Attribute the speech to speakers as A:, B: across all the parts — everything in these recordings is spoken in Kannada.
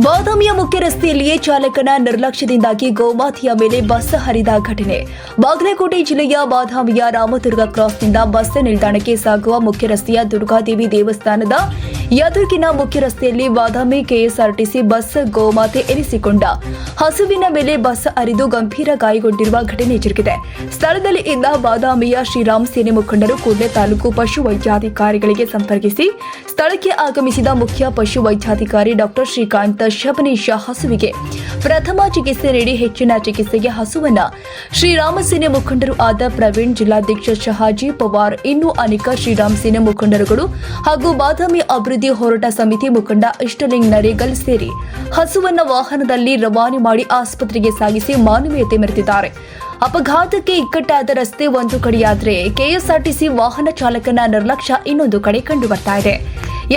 A: ಬಾದಾಮಿಯ ಮುಖ್ಯ ರಸ್ತೆಯಲ್ಲಿಯೇ ಚಾಲಕನ ನಿರ್ಲಕ್ಷ್ಯದಿಂದಾಗಿ ಗೋಮಾತೆಯ ಮೇಲೆ ಬಸ್ ಹರಿದ ಘಟನೆ. ಬಾಗಲಕೋಟೆ ಜಿಲ್ಲೆಯ ಬಾದಾಮಿಯ ರಾಮದುರ್ಗ ಕ್ರಾಸ್ನಿಂದ ಬಸ್ ನಿಲ್ದಾಣಕ್ಕೆ ಸಾಗುವ ಮುಖ್ಯ ರಸ್ತೆಯ ದುರ್ಗಾದೇವಿ ದೇವಸ್ಥಾನದ ಎದುರಿಗಿನ ಮುಖ್ಯ ರಸ್ತೆಯಲ್ಲಿ ಬಾದಾಮಿ ಕೆಎಸ್ಆರ್ಟಿಸಿ ಬಸ್ ಗೋಮಾತೆ ಎನಿಸಿಕೊಂಡ. ಹಸುವಿನ ಮೇಲೆ ಬಸ್ ಹರಿದು ಗಂಭೀರ ಗಾಯಗೊಂಡಿರುವ ಘಟನೆ ಜರುಗಿದೆ ಸ್ಥಳದಲ್ಲಿ ಇದ್ದ ಬಾದಾಮಿಯ ಶ್ರೀರಾಮ್ ಸೇನೆ ಮುಖಂಡರು ಕೂಡಲೇ ತಾಲೂಕು ಪಶು ವೈದ್ಯಾಧಿಕಾರಿಗಳಿಗೆ ಸಂಪರ್ಕಿಸಿ, ಸ್ಥಳಕ್ಕೆ ಆಗಮಿಸಿದ ಮುಖ್ಯ ಪಶು ವೈದ್ಯಾಧಿಕಾರಿ ಡಾಕ್ಟರ್ ಶ್ರೀಕಾಂತ್ ಶಬನೀಶ ಹಸುವಿಗೆ. ಪ್ರಥಮ ಚಿಕಿತ್ಸೆ ನೀಡಿ ಹೆಚ್ಚಿನ ಚಿಕಿತ್ಸೆಗೆ ಹಸುವನ್ನ. ಶ್ರೀರಾಮ ಸೇನೆ ಮುಖಂಡರು ಆದ ಪ್ರವೀಣ್ ಜಿಲ್ಲಾಧ್ಯಕ್ಷ ಶಹಾಜಿ ಪವಾರ್, ಇನ್ನೂ ಅನೇಕ ಶ್ರೀರಾಮ್ ಸೇನೆ ಮುಖಂಡರುಗಳು ಹಾಗೂ ಬಾದಾಮಿ ಅಭಿವೃದ್ಧಿ ಹೋರಾಟ ಸಮಿತಿ ಮುಖಂಡ ಇಷ್ಟಲಿಂಗ್ ನರೇಗಲ್ ಸೇರಿ ಹಸುವನ್ನ ವಾಹನದಲ್ಲಿ ರವಾನೆ ಮಾಡಿ ಆಸ್ಪತ್ರೆಗೆ ಸಾಗಿಸಿ ಮಾನವೀಯತೆ ಮೆರೆದಿದ್ದಾರೆ. ಅಪಘಾತಕ್ಕೆ ಇಕ್ಕಟ್ಟಾದ ರಸ್ತೆ ಒಂದು ಕಡೆಯಾದರೆ ಕೆಎಸ್ಆರ್ಟಿಸಿ ವಾಹನ ಚಾಲಕನ ನಿರ್ಲಕ್ಷ್ಯ ಇನ್ನೊಂದು ಕಡೆ ಕಂಡುಬರ್ತಾ ಇದೆ.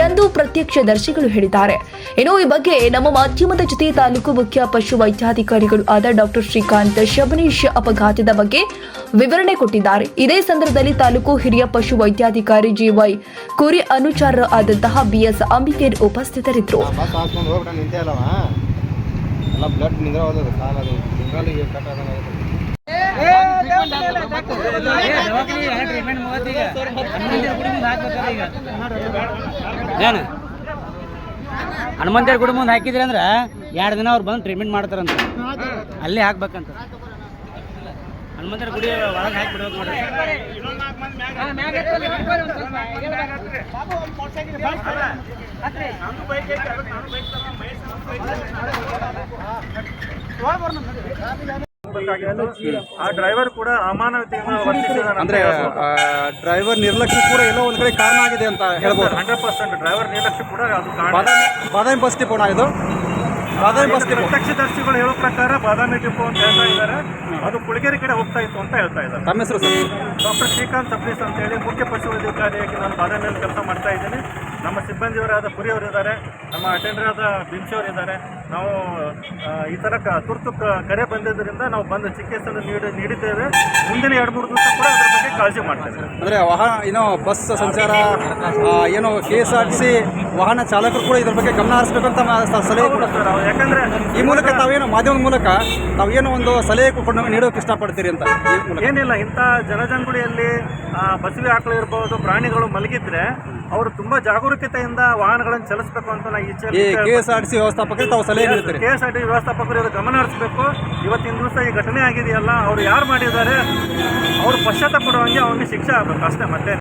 A: ಎಂದು ಪ್ರತ್ಯಕ್ಷದರ್ಶಿಗಳು ಹೇಳಿದ್ದಾರೆ. ಇನ್ನು ಈ ಬಗ್ಗೆ ನಮ್ಮ ಮಾಧ್ಯಮದ ಜೊತೆ ತಾಲೂಕು ಮುಖ್ಯ ಪಶು ವೈದ್ಯಾಧಿಕಾರಿಗಳು ಆದ ಡಾಕ್ಟರ್ ಶ್ರೀಕಾಂತ್ ಶಬನೀಶ್ ಅಪಘಾತದ ಬಗ್ಗೆ ವಿವರಣೆ ಕೊಟ್ಟಿದ್ದಾರೆ. ಇದೇ ಸಂದರ್ಭದಲ್ಲಿ ತಾಲೂಕು ಹಿರಿಯ ಪಶು ವೈದ್ಯಾಧಿಕಾರಿ ಜಿವೈ ಕುರಿ ಅನುಚಾರ ಆದಂತಹ ಬಿಎಸ್ ಅಂಬಿಕೇರ್ ಉಪಸ್ಥಿತರಿದ್ದರು.
B: ಬ್ಲಡ್
C: ಏನು? ಹನುಮಂತೇರ್ ಗುಡಿ ಮುಂದೆ ಹಾಕಿದ್ರಿ ಅಂದ್ರೆ ಎರಡು ದಿನ ಅವ್ರು ಬಂದು ಟ್ರೀಟ್ಮೆಂಟ್ ಮಾಡ್ತಾರಂತ. ಅಲ್ಲಿ ಹಾಕ್ಬೇಕಂತ. ಹನುಮಂತರ ಗುಡಿ ಒಳಗೆ ಹಾಕ್ಬಿಡ್ಬೇಕು ನೋಡ್ರಿ.
D: ಆ ಡ್ರೈವರ್ ಕೂಡ ವರ್ತಿಸಿದಾನೆ
E: ಅಂದ್ರೆ ಡ್ರೈವರ್ ನಿರ್ಲಕ್ಷ್ಯ ಕೂಡ ಎಲ್ಲೋ ಒಂದ್ ಕಡೆ ಕಾರಣ ಆಗಿದೆ ಅಂತ ಹೇಳ್ಬೋದು.
D: ಹಂಡ್ರೆಡ್ ಪರ್ಸೆಂಟ್ ಡ್ರೈವರ್ ನಿರ್ಲಕ್ಷ್ಯ ಕೂಡ ಅದು ಕಾರಣ.
E: ಬಾದಾಮಿ ಬಾದಾಮಿ ಬಸ್ ಡಿಪೋಣ ಇದು? Badami bus depot.
D: ಪ್ರತ್ಯಕ್ಷದರ್ಶಿಗಳು ಹೇಳೋ ಪ್ರಕಾರ ಬಾದಾಮಿ ಡಿಪೋ ಅಂತ ಹೇಳ್ತಾ ಇದ್ದಾರೆ. ಅದು ಕುಳಗೇರಿ ಕಡೆ ಹೋಗ್ತಾ ಇತ್ತು ಅಂತ ಹೇಳ್ತಾ ಇದ್ದಾರೆ.
E: ತಮ್ಮ ಹೆಸರು ಸರ್
D: ಡಾಕ್ಟರ್ ಶ್ರೀಕಾಂತ್ ಸಪ್ರೀಸ್ ಅಂತ ಹೇಳಿ ಮುಖ್ಯ ಪಶುವೈದ್ಯಾಧಿಕಾರಿಯಾಗಿ ನಾನು ಬಾದಾಮಿಯಲ್ಲಿ ಕೆಲಸ ಮಾಡ್ತಾ ಇದ್ದೀನಿ. ನಮ್ಮ ಸಿಬ್ಬಂದಿಯವರಾದ ಪುರಿ ಅವರಿದ್ದಾರೆ ನಮ್ಮ ಅಟೆಂಡರ್ ಆದ ಬಿಂಚಿ ಅವರಿದ್ದಾರೆ ನಾವು ಈ ಥರ ಕ- ತುರ್ತು ಕರೆ ಬಂದಿದ್ದರಿಂದ ನಾವು ಬಂದು ಚಿಕಿತ್ಸೆಯನ್ನು ನೀಡಿ ನೀಡಿದ್ದೇವೆ. ಮುಂದಿನ ಎರಡು ಮೂರು ದಿವಸ ಕೂಡ ಅದರ ಬಗ್ಗೆ ಕಾಳಜಿ ಮಾಡ್ತೇವೆ.
E: ಅಂದ್ರೆ ವಾಹನ ಏನೋ ಬಸ್ ಸಂಚಾರ ಏನೋ K S R T C ವಾಹನ ಚಾಲಕರು ಕೂಡ ಇದ್ರ ಬಗ್ಗೆ ಗಮನ ಹರಿಸಬೇಕಂತ ಅಂತ ಸಲಹೆ ಕೂಡ
D: ಯಾಕಂದರೆ
E: ಈ ಮೂಲಕ ತಾವೇನು ಮಾಧ್ಯಮದ ಮೂಲಕ ತಾವೇನು ಒಂದು ಸಲಹೆ ಕೊಟ್ಟು ನೀಡೋಕೆ ಇಷ್ಟಪಡ್ತೀರಿ ಅಂತ
D: ಏನಿಲ್ಲ ಇಂಥ ಜನಜಂಗುಳಿಯಲ್ಲಿ ಬಸವಿ ಆಕಳು ಇರ್ಬೋದು ಪ್ರಾಣಿಗಳು ಮಲಗಿದ್ರೆ ಅವರು ತುಂಬಾ ಜಾಗರೂಕತೆಯಿಂದ ವಾಹನಗಳನ್ನು ಚಲಿಸಬೇಕು ಅಂತ ನಾ
E: ಈ K S R T C ವ್ಯವಸ್ಥಾಪಕರಿಗೆ ತಾವು ಸಲಹೆ
D: ಕೆ ಎಸ್ ಆರ್ ಟಿ ವ್ಯವಸ್ಥಾಪಕರು ಇದು ಗಮನ ಹರಿಸಬೇಕು. ಇವತ್ತಿನ ದಿವಸ ಈ ಘಟನೆ ಆಗಿದೆಯಲ್ಲ ಅವ್ರು ಯಾರು ಮಾಡಿದ್ದಾರೆ ಅವ್ರು ಪಶ್ಚಾತ್ತಾಪ ಪಡುವಂಗೆ ಅವ್ರಿಗೆ ಶಿಕ್ಷೆ ಆಗಬೇಕು ಅಷ್ಟೇ ಮತ್ತೆ.